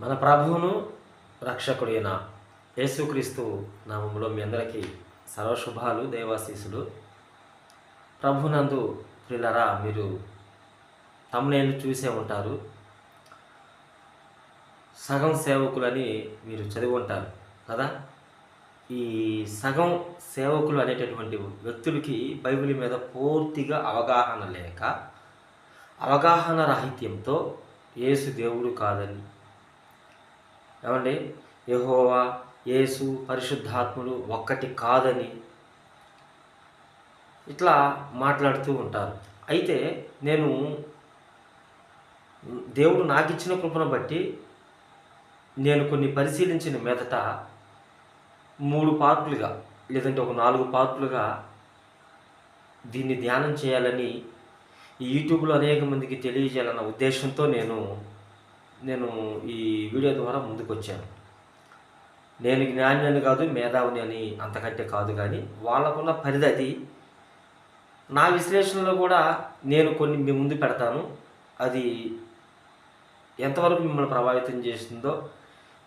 మన ప్రభువును రక్షకుడైన యేసుక్రీస్తు నామంలో మీ అందరికీ సర్వశుభాలు దేవాశీసులు ప్రభునందు ప్రిలరా మీరు తమ్నేలు చూసే ఉంటారు. సగం సేవకులని మీరు చదివి ఉంటారు కదా? ఈ సగం సేవకులు అనేటటువంటి వ్యక్తులకి బైబిల్ మీద పూర్తిగా అవగాహన లేక అవగాహన రాహిత్యంతో యేసు దేవుడు కాదని ఏమండి? యహోవా యేసు పరిశుద్ధాత్ములు ఒక్కటి కాదని ఇట్లా మాట్లాడుతూ ఉంటారు. అయితే నేను దేవుడు నాకు ఇచ్చిన కృపను బట్టి నేను కొన్ని పరిశీలించిన మీదట మూడు పార్టులుగా లేదంటే ఒక నాలుగు పార్టులుగా దీన్ని ధ్యానం చేయాలని ఈ యూట్యూబ్లో అనేక మందికి తెలియజేయాలన్న ఉద్దేశంతో నేను నేను ఈ వీడియో ద్వారా ముందుకు వచ్చాను నేను జ్ఞాని కాదు మేధావిని అని అంతకంటే కాదు కానీ వాళ్ళకున్న పరిధి అది నా విశ్లేషణలో కూడా నేను కొన్ని మీ ముందు పెడతాను. అది ఎంతవరకు మిమ్మల్ని ప్రభావితం చేస్తుందో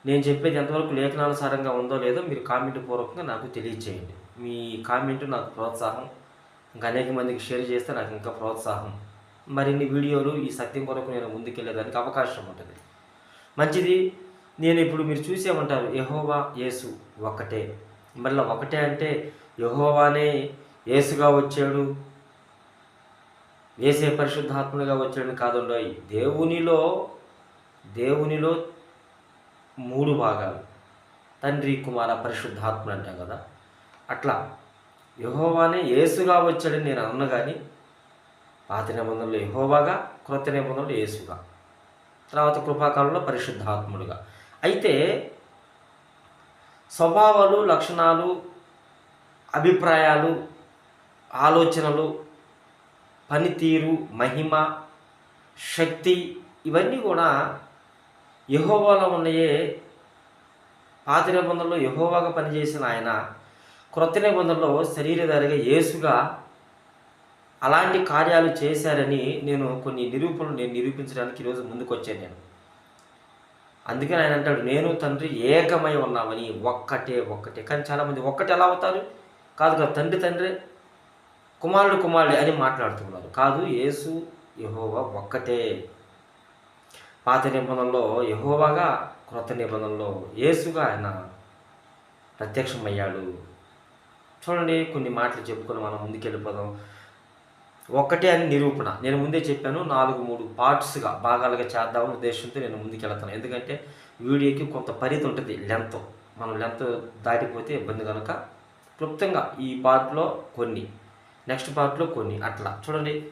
నేను చెప్పేది ఎంతవరకు లేఖనానుసారంగా ఉందో లేదో మీరు కామెంట్ పూర్వకంగా నాకు తెలియచేయండి. మీ కామెంట్ నాకు ప్రోత్సాహం ఇంకా అనేక మందికి షేర్ చేస్తే నాకు ఇంకా ప్రోత్సాహం. మరిన్ని వీడియోలు ఈ సత్యం కొరకు నేను ముందుకెళ్ళేదానికి అవకాశం ఉంటుంది. మంచిది. నేను ఇప్పుడు మీరు చూసేమంటారు యహోవా యేసు ఒక్కటే. మళ్ళీ ఒకటే అంటే యహోవానే యేసుగా వచ్చాడు వేసే పరిశుద్ధాత్మగా వచ్చాడని కాదుండోయ్ దేవునిలో దేవునిలో మూడు భాగాలు. తండ్రి కుమార పరిశుద్ధాత్ముడు అంటాం కదా. అట్లా యహోవానే యేసుగా వచ్చాడని నేను అన్న కానీ పాత నిబంధనలు యహోవాగా క్రొత్త నిబంధనలు యేసుగా. తర్వాత కృపాకాలంలో పరిశుద్ధాత్ముడుగా. అయితే స్వభావాలు లక్షణాలు అభిప్రాయాలు ఆలోచనలు పనితీరు మహిమ శక్తి ఇవన్నీ కూడా యహోవాలో ఉన్నాయే పాత నిబంధనలో యహోవాగా పనిచేసిన ఆయన క్రొత్త నిబంధనలో శరీరధారిగా యేసుగా అలాంటి కార్యాలు చేశారని నేను కొన్ని నిరూపణలు నేను నిరూపించడానికి ఈరోజు ముందుకొచ్చాను నేను. అందుకని ఆయన అంటాడు నేను తండ్రి ఏకమై ఉన్నామని ఒక్కటే ఒక్కటే. కానీ చాలామంది ఒక్కటే ఎలా అవుతారు? కాదు కాదు తండ్రి తండ్రి కుమారుడు కుమారుడు అని మాట్లాడుతున్నారు కాదు యేసు యహోవా ఒక్కటే. పాత నిబంధనలో యహోవాగా క్రొత్త నిబంధనలో యేసుగా ఆయన ప్రత్యక్షమయ్యాడు. చూడండి కొన్ని మాటలు చెప్పుకొని మనం ముందుకెళ్ళిపోదాం. ఒక్కటే అని నిరూపణ. నేను ముందే చెప్పాను నాలుగు మూడు పార్ట్స్గా భాగాలుగా చేద్దామని ఉద్దేశంతో నేను ముందుకెళ్తాను. ఎందుకంటే వీడియోకి కొంత పరిధి ఉంటుంది లెంత్. మనం లెంత్ దాటిపోతే ఇబ్బంది కనుక క్లుప్తంగా ఈ పార్ట్లో కొన్ని నెక్స్ట్ పార్ట్లో కొన్ని అట్లా. చూడండి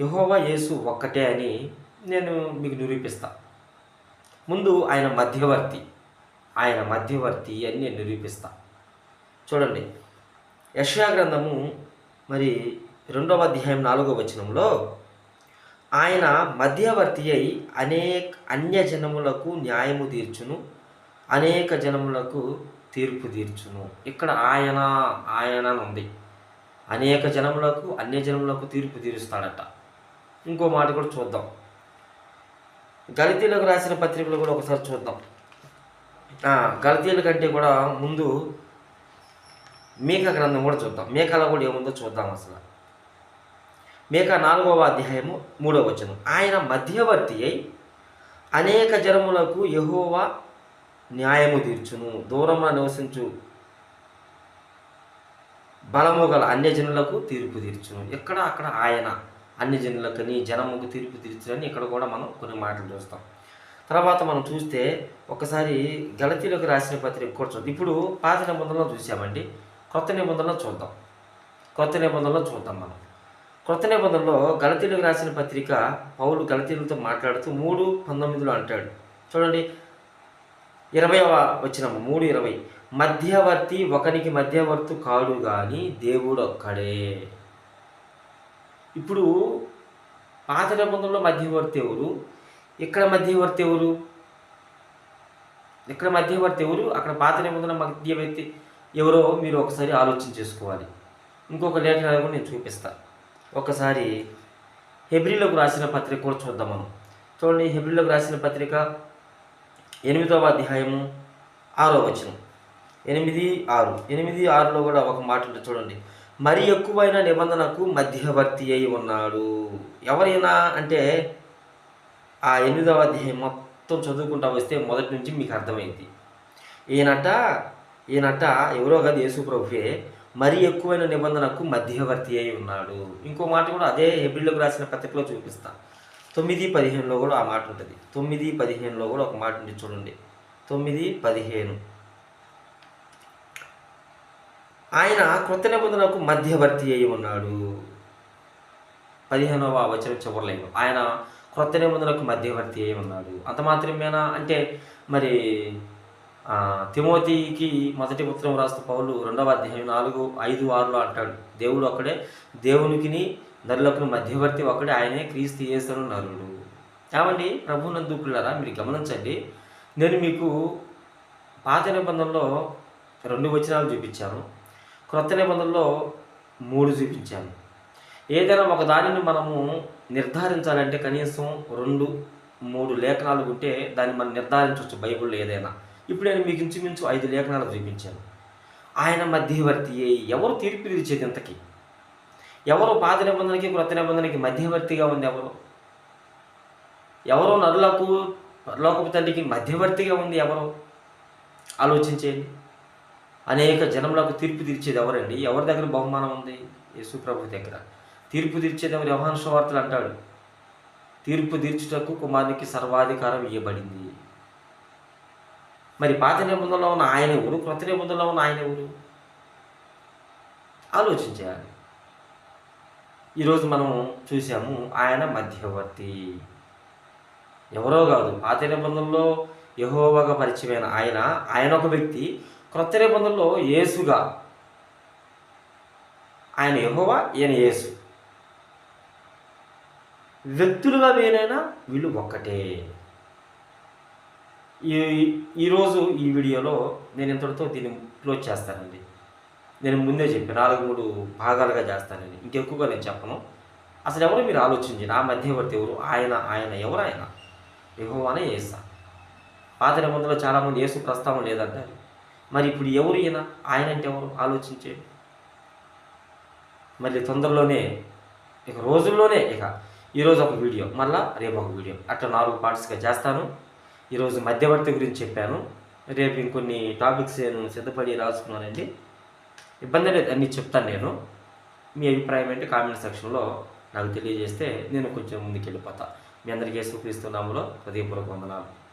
యహోవా యేసు ఒక్కటే అని నేను మీకు నిరూపిస్తా. ముందు ఆయన మధ్యవర్తి ఆయన మధ్యవర్తి అని నేను నిరూపిస్తా. చూడండి యశయా గ్రంథము మరి రెండవ అధ్యాయం నాలుగవ వచనంలో ఆయన మధ్యవర్తి అయి అనేక అన్య జనములకు న్యాయము తీర్చును అనేక జనములకు తీర్పు తీర్చును. ఇక్కడ ఆయన ఆయన అని ఉంది. అనేక జనములకు అన్య జనములకు తీర్పు తీరుస్తాడట. ఇంకో మాట కూడా చూద్దాం. గలితీలకు రాసిన పత్రికలు కూడా ఒకసారి చూద్దాం. గలితీల కంటే కూడా ముందు మేక గ్రంథం కూడా చూద్దాం. మేకలో కూడా ఏముందో చూద్దాం అసలు. మేక నాలుగవ అధ్యాయము మూడవ వచనం. ఆయన మధ్యవర్తి అయి అనేక జనములకు యహోవా న్యాయము తీర్చును. దూరంలో నివసించు బలము గల అన్యజనులకు తీర్పు తీర్చును. ఎక్కడ? అక్కడ ఆయన అన్యజనులకని జనముకు తీర్పు తీర్చునని ఇక్కడ కూడా మనం కొన్ని మాటలు చూస్తాం. తర్వాత మనం చూస్తే ఒకసారి గలతీలకు రాసిన పత్రిక కూడా చూద్దాం. ఇప్పుడు పాత నిబంధనలో చూసామండి. కొత్త నిబంధనలో చూద్దాం. కొత్త నిబంధనలో చూద్దాం మనం. కొత్త నిబంధనలో గలతీలకు రాసిన పత్రిక పౌలు గలతీలతో మాట్లాడుతూ మూడు పంతొమ్మిదిలో అంటాడు. చూడండి. ఇరవైవ వచ్చినము మూడు ఇరవై. మధ్యవర్తి ఒకనికి మధ్యవర్తి కాడు కానీ దేవుడు ఒక్కడే. ఇప్పుడు పాత నిబంధనలో మధ్యవర్తి ఎవరు? ఇక్కడ మధ్యవర్తి ఎవరు? ఇక్కడ మధ్యవర్తి ఎవరు? అక్కడ పాత నిబంధన మధ్యవర్తి ఎవరో మీరు ఒకసారి ఆలోచన చేసుకోవాలి. ఇంకొక లేఖనాలు కూడా నేను చూపిస్తాను ఒకసారి హెబ్రిలకు రాసిన పత్రిక కూడా చూద్దాం మనం. చూడండి హెబ్రిలకు రాసిన పత్రిక ఎనిమిదవ అధ్యాయము ఆరో వచనం. ఎనిమిది ఆరు. ఎనిమిది ఆరులో కూడా ఒక మాట ఉంటుంది చూడండి. మరి ఎక్కువైన నిబంధనకు మధ్యవర్తి అయి ఉన్నాడు. ఎవరైనా అంటే ఆ ఎనిమిదవ అధ్యాయం మొత్తం చదువుకుంటా వస్తే మొదటి నుంచి మీకు అర్థమైంది. ఈయనట ఈయనట ఎవరో కాదు యేసు ప్రభువే మరి ఎక్కువైన నిబంధనకు మధ్యవర్తి అయి ఉన్నాడు. ఇంకో మాట కూడా అదే హెబ్రిల్లోకి రాసిన పత్రికలో చూపిస్తాను తొమ్మిది పదిహేనులో కూడా ఆ మాట ఉంటుంది. తొమ్మిది పదిహేనులో కూడా ఒక మాట ఉంది చూడండి. తొమ్మిది పదిహేను. ఆయన కృత నిబంధనకు మధ్యవర్తి అయి ఉన్నాడు. పదిహేనవ వచనం చివరిలో ఆయన క్రొత్త నిబంధనకు మధ్యవర్తి అయి ఉన్నాడు. అంత మాత్రమేనా? అంటే మరి తిమోతికి మొదటి ఉత్తరం రాస్తూ పౌలు రెండవ అధ్యాయం నాలుగు ఐదు ఆరులో అంటాడు. దేవుడు ఒక్కడే దేవునికిని నరులకు మధ్యవర్తి ఒకడే ఆయనే క్రీస్తు యేసును నరుడు. కాబట్టి ప్రభు నందుకులారా మీరు గమనించండి. నేను మీకు పాత నిబంధనలో రెండు వచనాలు చూపించాను. క్రొత్త నిబంధనలో మూడు చూపించాను. ఏదైనా ఒక దానిని మనము నిర్ధారించాలంటే కనీసం రెండు మూడు లేఖనాలు ఉంటే దాన్ని మనం నిర్ధారించవచ్చు బైబిల్లో ఏదైనా. ఇప్పుడు నేను మీకు ఇంచుమించు ఐదు లేఖనాలు చూపించాను. ఆయన మధ్యవర్తి ఎవరు తీర్పు తీర్చేది ఇంతకీ ఎవరు పాత నిబంధనకి క్రొత్త నిబంధనకి మధ్యవర్తిగా ఉంది ఎవరు? ఎవరు నరులకు లోకపు తండ్రికి మధ్యవర్తిగా ఉంది ఎవరు? ఆలోచించేయండి అనేక జనములకు తీర్పు తీర్చేది ఎవరండి? ఎవరి దగ్గర బహుమానం ఉంది? యేసు ప్రభు దగ్గర. తీర్పు తీర్చేది ఎవరు? వ్యవహార సువార్తలు అంటాడు. తీర్పు తీర్చుటకు కుమారునికి సర్వాధికారం ఇవ్వబడింది మరి పాత నిబంధనలో ఉన్న ఆయన ఎవరు? క్రొత్త నిబంధనలో ఉన్న ఆయన ఎవరు? ఆలోచించాలి. ఈరోజు మనం చూసాము ఆయన మధ్యవర్తి. ఎవరో కాదు. పాత నిబంధనలో యహోవగా పరిచయమైన ఆయన ఆయన ఒక వ్యక్తి. క్రొత్త నిబంధనలో యేసుగా. ఆయన యహోవా ఈయన యేసు. వ్యక్తులుగా వేరైనా వీళ్ళు ఒక్కటే. ఈ ఈరోజు ఈ వీడియోలో నేను ఇంతటితో దీన్ని క్లోజ్ చేస్తానండి. నేను ముందే చెప్పి నాలుగు మూడు భాగాలుగా చేస్తానండి ఇంకెక్కువగా నేను చెప్పను. అసలు ఎవరు మీరు ఆలోచించి నా మధ్యవర్తి ఎవరు? ఆయన ఆయన ఎవరు ఆయన? యహోవానే ఏసా పాత నిబంధనలో చాలామంది యేసు ప్రస్తావన లేదంటారు. మరి ఇప్పుడు ఎవరు ఈయన? ఆయన అంటే ఎవరు? ఆలోచించేది మళ్ళీ తొందరలోనే ఇక రోజుల్లోనే ఇక ఈరోజు ఒక వీడియో మళ్ళీ రేపు ఒక వీడియో. అట్లా నాలుగు పార్ట్స్గా చేస్తాను. ఈరోజు మధ్యవర్తి గురించి చెప్పాను. రేపు ఇంకొన్ని టాపిక్స్ నేను సిద్ధపడి రాసుకున్నానండి. ఇబ్బంది లేదు అన్నీ చెప్తాను నేను. మీ అభిప్రాయం ఏంటి? కామెంట్ సెక్షన్లో నాకు తెలియజేస్తే నేను కొంచెం ముందుకు వెళ్ళిపోతా మీ అందరికీ యేసుక్రీస్తు హృదయపూర్వక వందనాలు.